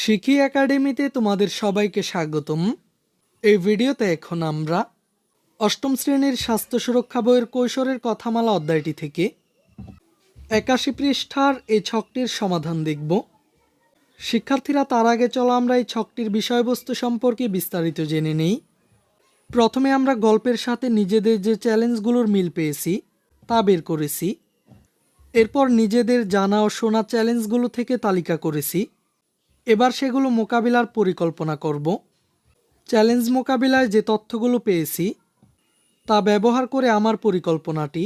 শিখি একাডেমিতে তোমাদের সবাইকে স্বাগতম। এই ভিডিওতে এখন আমরা অষ্টম শ্রেণির স্বাস্থ্য সুরক্ষা বইয়ের কৈশোরের কথামালা অধ্যায়টি থেকে একাশি পৃষ্ঠার এই ছকটির সমাধান দেখব। শিক্ষার্থীরা তার আগে চলো আমরা এই ছকটির বিষয়বস্তু সম্পর্কে বিস্তারিত জেনে নেই। প্রথমে আমরা গল্পের সাথে নিজেদের যে চ্যালেঞ্জগুলোর মিল পেয়েছি, তা বের করেছি। এরপর নিজেদের জানা ও শোনা চ্যালেঞ্জগুলো থেকে তালিকা করেছি। এবার সেগুলো মোকাবিলার পরিকল্পনা করব। চ্যালেঞ্জ মোকাবিলায় যে তথ্যগুলো পেয়েছি, তা ব্যবহার করে আমার পরিকল্পনাটি।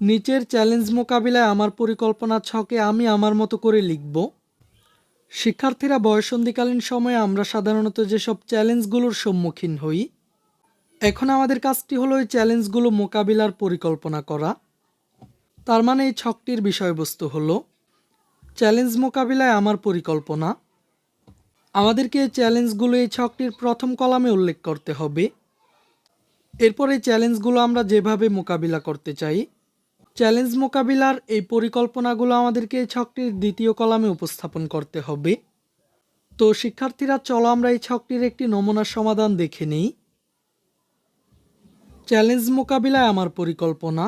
নিচের চ্যালেঞ্জ মোকাবিলায় আমার পরিকল্পনা ছকে আমি আমার মতো করে লিখব। শিক্ষার্থীরা বয়সন্ধিকালীন সময়ে আমরা সাধারণত যেসব চ্যালেঞ্জগুলোর সম্মুখীন হই, এখন আমাদের কাজটি হলো এই চ্যালেঞ্জগুলো মোকাবিলার পরিকল্পনা করা। তার মানে এই ছকটির বিষয়বস্তু হলো, চ্যালেঞ্জ মোকাবিলায় আমার পরিকল্পনা আমাদেরকে চ্যালেঞ্জগুলো এই ছকটির প্রথম কলামে উল্লেখ করতে হবে। এরপর এই চ্যালেঞ্জগুলো আমরা যেভাবে মোকাবিলা করতে চাই, চ্যালেঞ্জ মোকাবিলার এই পরিকল্পনাগুলো আমাদেরকে এই ছকটির দ্বিতীয় কলামে উপস্থাপন করতে হবে। তো শিক্ষার্থীরা, চলো আমরা এই ছকটির একটি নমুনা সমাধান দেখে নিই। চ্যালেঞ্জ মোকাবিলায় আমার পরিকল্পনা।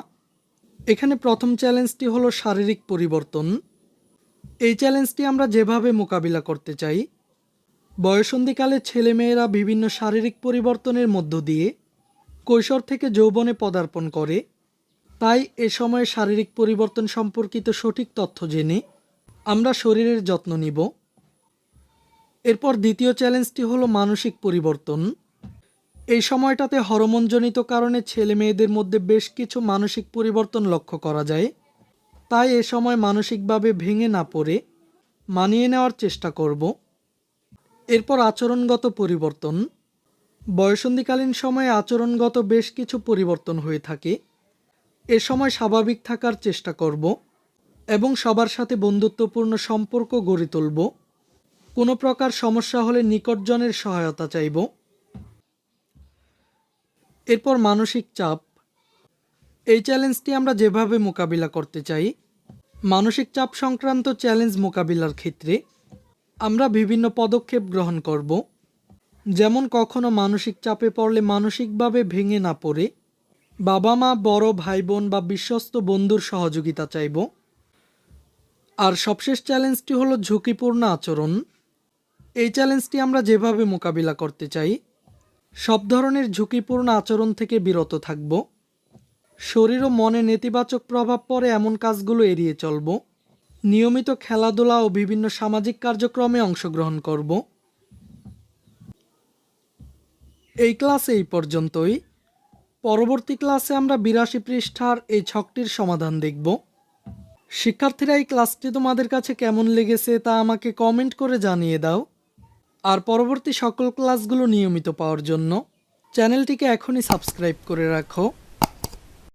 এখানে প্রথম চ্যালেঞ্জটি হলো শারীরিক পরিবর্তন। এই চ্যালেঞ্জটি আমরা যেভাবে মোকাবিলা করতে চাই বয়সন্ধিকালে ছেলেমেয়েরা বিভিন্ন শারীরিক পরিবর্তনের মধ্য দিয়ে কৈশোর থেকে যৌবনে পদার্পণ করে। তাই এ সময়ে শারীরিক পরিবর্তন সম্পর্কিত সঠিক তথ্য জেনে আমরা শরীরের যত্ন নিব। এরপর দ্বিতীয় চ্যালেঞ্জটি হলো মানসিক পরিবর্তন। এই সময়টাতে হরমোনজনিত কারণে ছেলে মেয়েদের মধ্যে বেশ কিছু মানসিক পরিবর্তন লক্ষ্য করা যায়। তাই এ সময় মানসিকভাবে ভেঙে না পড়ে মানিয়ে নেওয়ার চেষ্টা করব। এরপর আচরণগত পরিবর্তন। বয়সন্ধিকালীন সময়ে আচরণগত বেশ কিছু পরিবর্তন হয়ে থাকে। এ সময় স্বাভাবিক থাকার চেষ্টা করব এবং সবার সাথে বন্ধুত্বপূর্ণ সম্পর্ক গড়ে তুলব। কোনো প্রকার সমস্যা হলে নিকটজনের সহায়তা চাইব। এরপর মানসিক চাপ। এই চ্যালেঞ্জটি আমরা যেভাবে মোকাবিলা করতে চাই, মানসিক চাপ সংক্রান্ত চ্যালেঞ্জ মোকাবিলার ক্ষেত্রে আমরা বিভিন্ন পদক্ষেপ গ্রহণ করব। যেমন কখনো মানসিক চাপে পড়লে মানসিকভাবে ভেঙে না পড়ে। বাবা মা বড় ভাই বোন বা বিশ্বস্ত বন্ধুর সহযোগিতা চাইব। আর সবশেষ চ্যালেঞ্জটি হলো ঝুঁকিপূর্ণ আচরণ। এই চ্যালেঞ্জটি আমরা যেভাবে মোকাবিলা করতে চাই, সব ধরনের ঝুঁকিপূর্ণ আচরণ থেকে বিরত থাকব। শরীর ও মনে নেতিবাচক প্রভাব পড়ে এমন কাজগুলো এড়িয়ে চলব। নিয়মিত খেলাধুলা ও বিভিন্ন সামাজিক কার্যক্রমে অংশগ্রহণ করব। এই ক্লাসে এই পর্যন্তই। পরবর্তী ক্লাসে আমরা বিরাশি পৃষ্ঠার এই ছকটির সমাধান দেখব। শিক্ষার্থীরা, এই ক্লাসটি তোমাদের কাছে কেমন লেগেছে তা আমাকে কমেন্ট করে জানিয়ে দাও। আর পরবর্তী সকল ক্লাসগুলো নিয়মিত পাওয়ার জন্য চ্যানেলটিকে এখনই সাবস্ক্রাইব করে রাখো।